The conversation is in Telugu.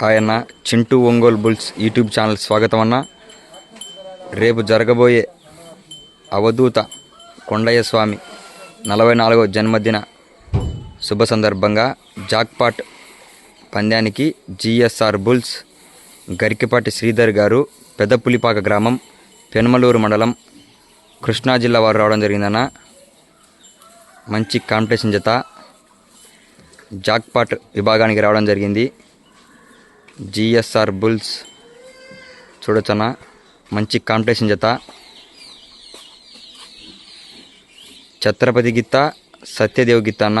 హాయ్ అన్న. Chintu Ongole bulls YouTube channel స్వాగతం అన్న. రేపు జరగబోయే అవధూత కొండయ్య స్వామి నలభై నాలుగవ జన్మదిన శుభ సందర్భంగా జాక్పాట్ పందానికి జిఎస్ఆర్ బుల్స్ గరికిపాటి శ్రీధర్ గారు పెద్దపులిపాక గ్రామం పెనుమలూరు మండలం కృష్ణా జిల్లా వారు రావడం జరిగిందన్న మంచి కాంపిటీషన్ జత జాక్పాట్ విభాగానికి రావడం జరిగింది. జిఎస్ఆర్ బుల్స్ చూడొచ్చన్న మంచి కాంపిటీషన్ జత. ఛత్రపతి గీత సత్యదేవ్ గిత్త అన్న.